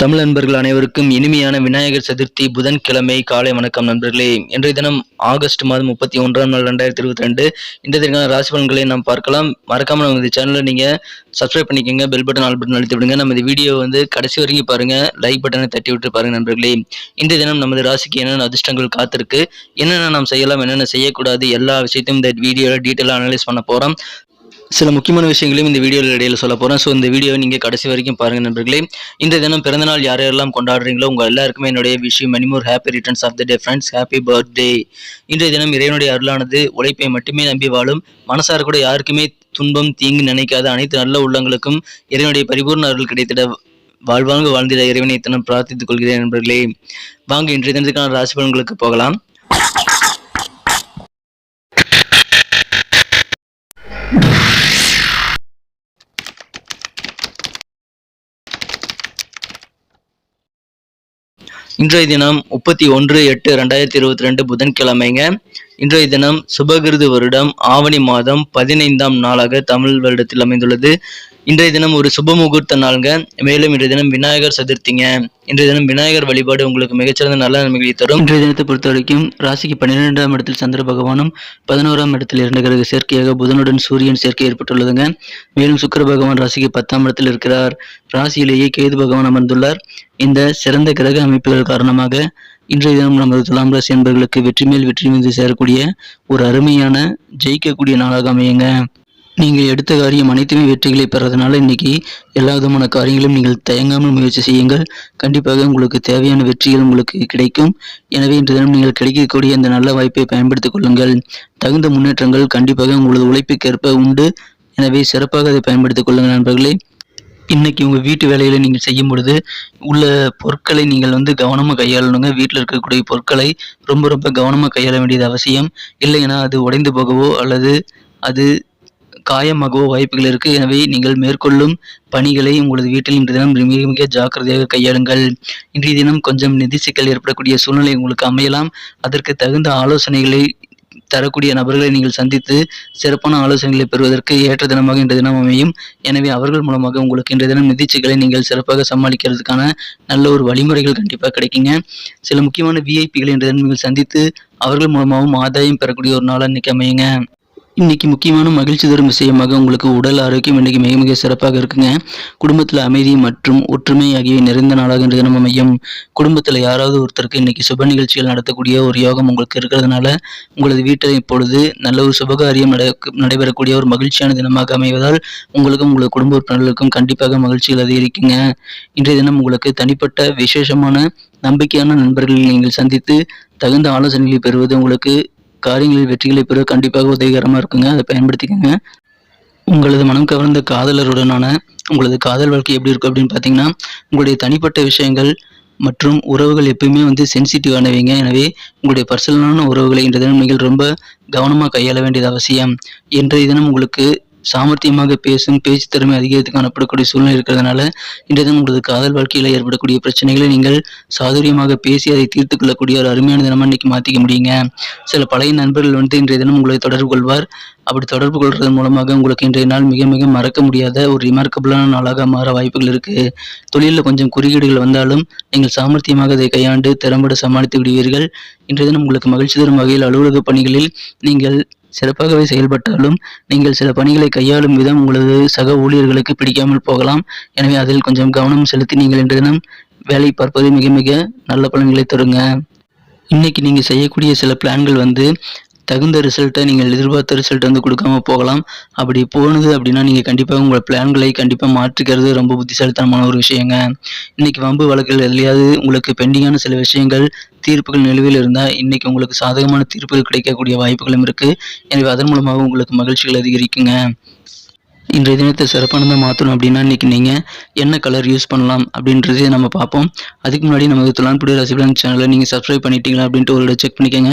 தமிழ் நண்பர்கள் அனைவருக்கும் இனிமையான விநாயகர் சதுர்த்தி புதன்கிழமை காலை வணக்கம் நண்பர்களே. இன்றைய தினம் ஆகஸ்ட் மாதம் முப்பத்தி ஒன்றாம் நாள் ரெண்டாயிரத்தி இருபத்தி ரெண்டு. இந்த தினக்கான ராசி பலன்களை நாம் பார்க்கலாம். மறக்காம நம்ம இந்த சேனலை நீங்க சப்ஸ்கிரைப் பண்ணிக்கோங்க பெல் பட்டன் ஆல் பட்டன் அழுத்தி விடுங்க. நம்ம இந்த வீடியோ வந்து கடைசி வரைக்கும் பாருங்க. லைக் பட்டனை தட்டி விட்டு பாருங்க நண்பர்களே. இந்த தினம் நமது ராசிக்கு என்னென்ன அதிர்ஷ்டங்கள் காத்திருக்கு? என்னென்ன நாம் செய்யலாம் என்னென்ன செய்யக்கூடாது? எல்லா விஷயத்தையும் இந்த வீடியோவில் டீட்டெயிலாக அனலைஸ் பண்ண போகிறோம் சில முக்கியமான விஷயங்களையும் இந்த வீடியோவில் இடையில சொல்ல போகிறேன் ஸோ இந்த வீடியோவை நீங்கள் கடைசி வரைக்கும் பாருங்கள் நண்பர்களே. இந்த தினம் பிறந்தநாள் யார் யாரெல்லாம் கொண்டாடுறீங்களோ உங்கள் எல்லாருக்குமே என்னுடைய விஷயம் many more happy returns of the day friends happy birthday இன்றைய தினம் இறைவனுடைய அருளானது உழைப்பை மட்டுமே நம்பி வாழும் மனசார கூட யாருக்குமே துன்பம் தீங்கு நினைக்காத அனைத்து நல்ல உள்ளங்களுக்கும் இறைவனுடைய பரிபூர்ண அருள் கிடைத்திட வாழ்வாங்க வாழ்ந்திட இறைவனை தினம் பிரார்த்தித்துக் கொள்கிறேன் நண்பர்களே. வாங்க இன்றைய தினத்துக்கான ராசி பலன்களுக்கு போகலாம். இன்றைய தினம் முப்பத்தி ஒன்று எட்டு ரெண்டாயிரத்தி இருபத்தி ரெண்டு புதன்கிழமைங்க. இன்றைய தினம் சுபகிருது வருடம் ஆவணி மாதம் பதினைந்தாம் நாளாக தமிழ் வருடத்தில் அமைந்துள்ளது. இன்றைய தினம் ஒரு சுப முகூர்த்த நாளுங்க. மேலும் இன்றைய தினம் விநாயகர் சதுர்த்திங்க. இன்றைய தினம் விநாயகர் வழிபாடு உங்களுக்கு மிகச்சிறந்த நல்ல நன்மைகளை தரும். இன்றைய தினத்தை பொறுத்த வரைக்கும் ராசிக்கு பன்னிரெண்டாம் இடத்தில் சந்திர பகவானும் பதினோராம் இடத்தில் இரண்டு கிரக சேர்க்கையாக புதனுடன் சூரியன் சேர்க்கை ஏற்பட்டுள்ளதுங்க. மேலும் சுக்கர பகவான் ராசிக்கு பத்தாம் இடத்தில் இருக்கிறார். ராசியிலேயே கேது பகவான் அமர்ந்துள்ளார். இந்த சிறந்த கிரக அமைப்புகள் காரணமாக இன்றைய தினம் நமது துலாம் ராசி என்பவர்களுக்கு வெற்றி மேல் வெற்றி மீது சேரக்கூடிய ஒரு அருமையான ஜெயிக்கக்கூடிய நாளாக அமையுங்க. நீங்கள் எடுத்த காரியம் அனைத்துமே வெற்றிகளை பெறதுனால இன்னைக்கு எல்லா விதமான காரியங்களும் நீங்கள் தயங்காமல் முயற்சி செய்யுங்கள். கண்டிப்பாக உங்களுக்கு தேவையான வெற்றிகள் உங்களுக்கு கிடைக்கும். எனவே இன்று தினம் நீங்கள் கிடைக்கக்கூடிய இந்த நல்ல வாய்ப்பை பயன்படுத்திக் கொள்ளுங்கள். தகுந்த முன்னேற்றங்கள் கண்டிப்பாக உங்களது உழைப்புக்கேற்ப உண்டு. எனவே சிறப்பாக அதை பயன்படுத்திக் கொள்ளுங்கள் நண்பர்களே. இன்னைக்கு உங்கள் வீட்டு வேலையில் நீங்கள் செய்யும் பொழுது உள்ள பொருட்களை நீங்கள் வந்து கவனமாக கையாளணுங்க. வீட்டில் இருக்கக்கூடிய பொருட்களை ரொம்ப ரொம்ப கவனமாக கையாள வேண்டியது அவசியம். இல்லைன்னா அது உடைந்து போகவோ அல்லது அது காயமாகவோ வாய்ப்புகள் இருக்குது எனவே நீங்கள் மேற்கொள்ளும் பணிகளை உங்களது வீட்டில் இன்றைய தினம் மிக மிக ஜாக்கிரதையாக கையாளுங்கள். இன்றைய தினம் கொஞ்சம் நிதி சிக்கல் ஏற்படக்கூடிய சூழ்நிலை உங்களுக்கு அமையலாம். அதற்கு தகுந்த ஆலோசனைகளை தரக்கூடிய நபர்களை நீங்கள் சந்தித்து சிறப்பான ஆலோசனைகளை பெறுவதற்கு ஏற்ற தினமாக இன்றைய தினம் அமையும். எனவே அவர்கள் மூலமாக உங்களுக்கு இன்றைய தினம் நிதிச்சுகளை நீங்கள் சிறப்பாக சமாளிக்கிறதுக்கான நல்ல ஒரு வழிமுறைகள் கண்டிப்பாக கிடைக்குங்க. சில முக்கியமான விஐபிகளை இன்றைய தினம் நீங்கள் சந்தித்து அவர்கள் மூலமாகவும் ஆதாயம் பெறக்கூடிய ஒரு நாளாக இன்னைக்கு அமையுங்க. இன்றைக்கி முக்கியமான மகிழ்ச்சி தரும் விஷயமாக உங்களுக்கு உடல் ஆரோக்கியம் இன்னைக்கு மிக மிக சிறப்பாக இருக்குங்க. குடும்பத்தில் அமைதி மற்றும் ஒற்றுமை ஆகியவை நிறைந்த நாளாக இன்றைய நம்ம அமையும். குடும்பத்தில் யாராவது ஒருத்தருக்கு இன்னைக்கு சுப நிகழ்ச்சிகள் நடத்தக்கூடிய ஒரு யோகம் உங்களுக்கு இருக்கிறதுனால உங்களது வீட்டில் இப்பொழுது நல்ல ஒரு சுபகாரியம் நடைபெறக்கூடிய ஒரு மகிழ்ச்சியான தினமாக அமைவதால் உங்களுக்கும் உங்களது குடும்ப உறுப்பினர்களுக்கும் கண்டிப்பாக மகிழ்ச்சிகள் அதிகரிக்குங்க. இன்றைய தினம் உங்களுக்கு தனிப்பட்ட விசேஷமான நம்பிக்கையான நண்பர்களை நீங்கள் சந்தித்து தகுந்த ஆலோசனைகளை பெறுவது உங்களுக்கு காரியங்களில் வெற்றிகளை பெற கண்டிப்பாக உதவிகரமாக இருக்குங்க. அதை பயன்படுத்திக்கோங்க. உங்களது மனம் கவர்ந்த காதலருடனான உங்களது காதல் வாழ்க்கை எப்படி இருக்கும் அப்படின்னு பார்த்தீங்கன்னா உங்களுடைய தனிப்பட்ட விஷயங்கள் மற்றும் உறவுகள் எப்பயுமே வந்து சென்சிட்டிவானவைங்க எனவே உங்களுடைய பர்சனலான உறவுகளை இன்றைய தினம் நீங்கள் ரொம்ப கவனமாக கையாள வேண்டியது அவசியம். இன்றைய தினம் உங்களுக்கு சாமர்த்தியமாக பேசும் பேச்சு திறமை அதிகரித்து காணப்படக்கூடிய சூழ்நிலை இருக்கிறதுனால இன்றைய தினம் உங்களது காதல் வாழ்க்கையில் ஏற்படக்கூடிய பிரச்சனைகளை நீங்கள் சாதுரியமாக பேசி அதை தீர்த்து கொள்ளக்கூடிய ஒரு அருமையான தினமாக இன்னைக்கு மாற்றிக்க முடியுங்க. சில பழைய நண்பர்கள் வந்து இன்றைய தினம் உங்களை தொடர்பு கொள்வார். அப்படி தொடர்பு கொள்வதன் மூலமாக உங்களுக்கு இன்றைய நாள் மிக மிக மறக்க முடியாத ஒரு ரிமார்க்கபிளான நாளாக மாற வாய்ப்புகள் இருக்கு. தொழிலில் கொஞ்சம் குறுக்கீடுகள் வந்தாலும் நீங்கள் சாமர்த்தியமாக அதை கையாண்டு திறம்பட சமாளித்து விடுவீர்கள். இன்றைய தினம் உங்களுக்கு மகிழ்ச்சி தரும் வகையில் அலுவலக பணிகளில் நீங்கள் சிறப்பாகவே செயல்பட்டாலும் நீங்கள் சில பணிகளை கையாளும் விதம் உங்களது சக ஊழியர்களுக்கு பிடிக்காமல் போகலாம். எனவே அதில் கொஞ்சம் கவனம் செலுத்தி நீங்கள் இன்று தினம் வேலை பார்ப்பது மிக மிக நல்ல பலன்களை தருங்க. இன்னைக்கு நீங்கள் செய்யக்கூடிய சில பிளான்கள் வந்து தகுந்த ரிசல்ட்டை நீங்கள் எதிர்பார்த்த ரிசல்ட் வந்து கொடுக்காம போகலாம். அப்படி போனது அப்படின்னா நீங்கள் கண்டிப்பாக உங்கள் பிளான்களை கண்டிப்பாக மாற்றிக்கிறது ரொம்ப புத்திசாலித்தனமான ஒரு விஷயங்க. இன்னைக்கு வம்பு வழக்குகள் எதுலையாவது உங்களுக்கு பெண்டிங்கான சில விஷயங்கள் தீர்ப்புகள் நிலுவையில் இருந்தால் இன்னைக்கு உங்களுக்கு சாதகமான தீர்ப்புகள் கிடைக்கக்கூடிய வாய்ப்புகளும் இருக்குது எனவே அதன் மூலமாக உங்களுக்கு மகிழ்ச்சிகள் அதிகரிக்குங்க. இன்றைய தினத்தை சிறப்பானதாக மாற்றணும் அப்படின்னா இன்றைக்கி நீங்கள் என்ன கலர் யூஸ் பண்ணலாம் அப்படின்றதே நம்ம பார்ப்போம். அதுக்கு முன்னாடி நமது துலான்புடி ரசிகன் சேனலை நீங்கள் சப்ஸ்கிரைப் பண்ணிட்டீங்களா அப்படின்ட்டு ஒரு செக் பண்ணிக்கோங்க.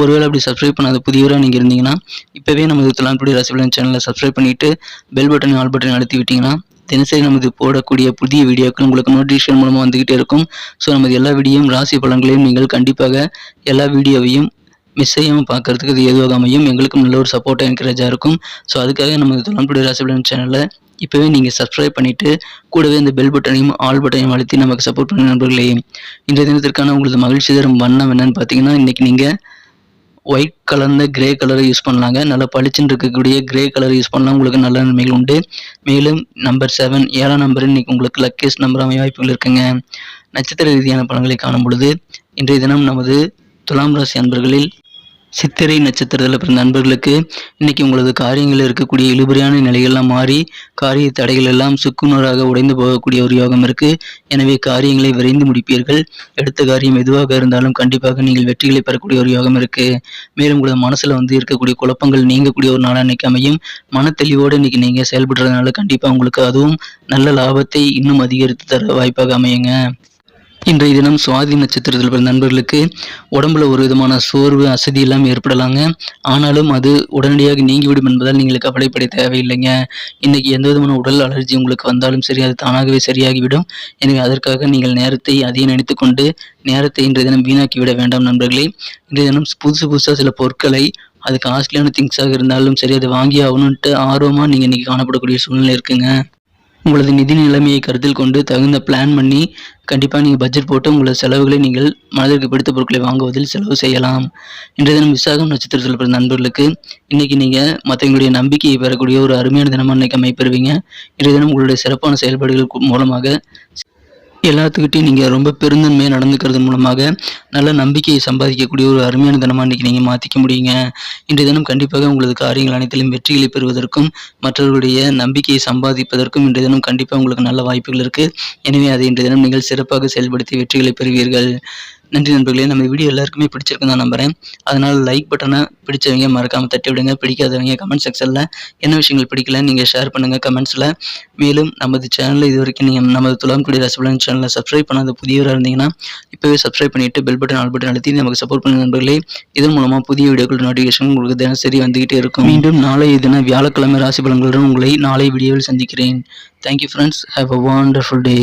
ஒருவேளை அப்படி சப்ஸ்கிரைப் பண்ணாத புதியவராக நீங்கள் இருந்தீங்கன்னா இப்போவே நமது துலான்புடி ரசிகன் சேனலை சப்ஸ்கிரைப் பண்ணிவிட்டு பெல் பட்டன் ஆல் பட்டன் அழுத்தி விட்டிங்கன்னா தினசரி நமது போடக்கூடிய புதிய வீடியோக்கள் உங்களுக்கு நோட்டிஃபிகேஷன் மூலமாக வந்துக்கிட்டே இருக்கும். ஸோ நமது எல்லா வீடியோவும் ராசி பலன்களையும் நீங்கள் கண்டிப்பாக எல்லா வீடியோவையும் மிஸ் செய்யாமல் பார்க்கறதுக்கு இது ஏதுவாக அமையும். எங்களுக்கும் நல்ல ஒரு சப்போர்ட்டாக என்கரேஜாக இருக்கும். ஸோ அதுக்காக நம்ம தொலைம்புடி ராசிபலன் சேனலை இப்போவே நீங்கள் சப்ஸ்கிரைப் பண்ணிவிட்டு கூடவே இந்த பெல் பட்டனையும் ஆல் பட்டனையும் அழுத்தி நமக்கு சப்போர்ட் பண்ண நண்பர்களே. இன்றைய தினத்திற்கான உங்களது மகிழ்ச்சி தரும் வண்ணம் என்னன்னு பார்த்தீங்கன்னா இன்றைக்கி நீங்கள் ஒயிட் கலர்ந்த கிரே கலரை யூஸ் பண்ணலாங்க. நல்லா பளிச்சுன்னு இருக்கக்கூடிய கிரே கலர் யூஸ் பண்ணலாம். உங்களுக்கு நல்ல நன்மைகள் உண்டு. மேலும் நம்பர் செவன் ஏழாம் நம்பர் இன்னைக்கு உங்களுக்கு லக்கேஸ்ட் நம்பர் அமைய வாய்ப்புகள் இருக்குங்க. நட்சத்திர ரீதியான பலன்களை காணும் பொழுது இன்றைய தினம் நமது துலாம் ராசி அன்பர்களில் சித்திரை நட்சத்திரத்தில் பிறந்த நண்பர்களுக்கு இன்னைக்கு உங்களது காரியங்களில் இருக்கக்கூடிய இழுபறியான நிலைகள்லாம் மாறி காரிய தடைகள் எல்லாம் சுக்குநூறாக உடைந்து போகக்கூடிய ஒரு யோகம் இருக்கு. எனவே காரியங்களை விரைந்து முடிப்பீர்கள். எடுத்த காரியம் எதுவாக இருந்தாலும் கண்டிப்பாக நீங்கள் வெற்றிகளை பெறக்கூடிய ஒரு யோகம் இருக்கு. மேலும் உங்களது மனசுல வந்து இருக்கக்கூடிய குழப்பங்கள் நீங்கக்கூடிய ஒரு நாளாக இன்னைக்கு அமையும். மன தெளிவோடு இன்னைக்கு நீங்க செயல்படுறதுனால கண்டிப்பா உங்களுக்கு அதுவும் நல்ல லாபத்தை இன்னும் அதிகரித்து தர வாய்ப்பாக அமையுங்க. இன்றைய தினம் சுவாதி நட்சத்திரத்தில் பிறந்த நண்பர்களுக்கு உடம்புல ஒரு விதமான சோர்வு அசதி எல்லாம் ஏற்படலாங்க. ஆனாலும் அது உடனடியாக நீங்கிவிடும் என்பதால் நீங்கள் கவலைப்பட தேவையில்லைங்க. இன்னைக்கு எந்த விதமான உடல் அலர்ஜி உங்களுக்கு வந்தாலும் சரி அது தானாகவே சரியாகிவிடும். எனவே அதற்காக நீங்கள் நேரத்தை அதிகம் நினைத்து கொண்டு நேரத்தை இன்றைய தினம் வீணாக்கி விட வேண்டாம் நண்பர்களே. இன்றைய தினம் புதுசு புதுசாக சில பொருட்களை அது காஸ்ட்லியான திங்ஸாக இருந்தாலும் சரி அதை வாங்கி ஆகணுன்ட்டு ஆர்வமாக நீங்கள் இன்றைக்கி காணப்படக்கூடிய சூழ்நிலை இருக்குங்க. உங்களது நிதி நிலைமையை கருத்தில் கொண்டு தகுந்த பிளான் பண்ணி கண்டிப்பாக நீங்கள் பட்ஜெட் போட்டு உங்களது செலவுகளை நீங்கள் மனதிற்கு பிடித்த பொருட்களை வாங்குவதில் செலவு செய்யலாம். இன்றைய தினம் விசாகம் நட்சத்திரத்தில் பிறந்த நண்பர்களுக்கு இன்னைக்கு நீங்கள் மற்றவங்களுடைய நம்பிக்கையை பெறக்கூடிய ஒரு அருமையான தினமாக இன்றைக்கு அமைப்பெறுவீங்க. இன்றைய தினம் உங்களுடைய சிறப்பான செயல்பாடுகள் மூலமாக எல்லாத்துக்கிட்டையும் நீங்கள் ரொம்ப பெருந்தன்மையாக நடந்துக்கிறது மூலமாக நல்ல நம்பிக்கையை சம்பாதிக்கக்கூடிய ஒரு அருமையான தினமாக இன்றைக்கி நீங்கள் மாற்றிக்க முடியுங்க. இன்றைய தினம் கண்டிப்பாக உங்களது காரியங்கள் அனைத்திலும் வெற்றிகளை பெறுவதற்கும் மற்றவர்களுடைய நம்பிக்கையை சம்பாதிப்பதற்கும் இன்றைய தினம் கண்டிப்பாக உங்களுக்கு நல்ல வாய்ப்புகள் இருக்குது எனவே அதை இன்றைய தினம் நீங்கள் சிறப்பாக செயல்படுத்தி வெற்றிகளை பெறுவீர்கள். நன்றி நண்பர்களே. நம்ம வீடியோ எல்லாருக்குமே பிடிச்சிருக்குன்னு தான் நம்புறேன். அதனால் லைக் பட்டனை பிடிச்சவங்க மறக்காமல் தட்டி விடுங்க. பிடிக்காதவங்க கமெண்ட் செக்ஷனில் என்ன விஷயங்கள் பிடிக்கல நீங்கள் ஷேர் பண்ணுங்கள் கமெண்ட்ஸில் மேலும் நமது சேனலில் இது வரைக்கும் நீங்கள் நமது துலாம்குடி ரசபலன் சேனலை சப்ஸ்கிரைப் பண்ணாத புதியவராக இருந்தீங்கன்னா இப்போவே சப்ஸ்கிரைப் பண்ணிவிட்டு பெல் பட்டன் ஆல் பட்டன் அழுத்தி நமக்கு சப்போர்ட் பண்ணுங்க நண்பர்களே. இதன் மூலமாக புதிய வீடியோக்கள் நோட்டிஃபிகேஷன் உங்களுக்கு தினசரி வந்துகிட்டே இருக்கும். மீண்டும் நாளைய தினம் வியாழக்கிழமை ராசி பலன்களுடன் உங்களை நாளை வீடியோவில் சந்திக்கிறேன். Thank you friends have a wonderful day